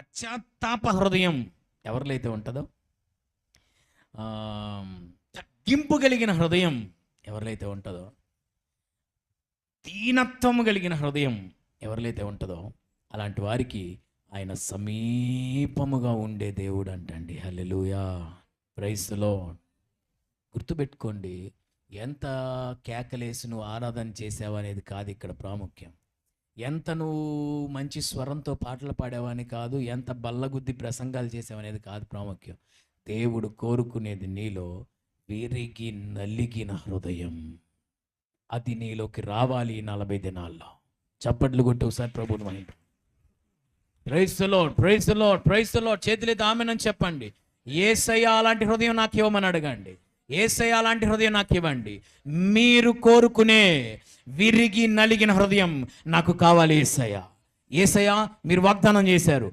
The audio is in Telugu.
పశ్చాత్తాప హృదయం ఎవరిలో ఉంటుందో తగ్గింపు కలిగిన హృదయం ఎవరిలో ఉంటుందో దీనత్వం కలిగిన హృదయం ఎవరిలైతే ఉంటుందో అలాంటి వారికి ఆయన సమీపముగా ఉండే దేవుడు అంటండి. హల్లెలూయా. ప్రైస్లో గుర్తుపెట్టుకోండి ఎంత కేకలేసి నువ్వు ఆరాధన చేసావు అనేది కాదు ఇక్కడ ప్రాముఖ్యం. ఎంత నువ్వు మంచి స్వరంతో పాటలు పాడేవాని కాదు ఎంత బల్లగుద్ది ప్రసంగాలు చేసావనేది కాదు ప్రాముఖ్యం. దేవుడు కోరుకునేది నీలో విరిగి నలిగిన హృదయం. అది నీలోకి రావాలి నలభై దినాల్లో. చప్పట్లు కొట్టి ఒకసారి ప్రభుని మహిమ praise lord praise lord praise lord చేతులైతే ఆమెనని చెప్పండి. ఏసయ్య అలాంటి హృదయం నాకు ఇవ్వమని అడగండి. ఏసయ అలాంటి హృదయం నాకు ఇవ్వండి. మీరు కోరుకునే విరిగి నలిగిన హృదయం నాకు కావాలి ఏసయ ఏసయ మీరు వాగ్దానం చేశారు.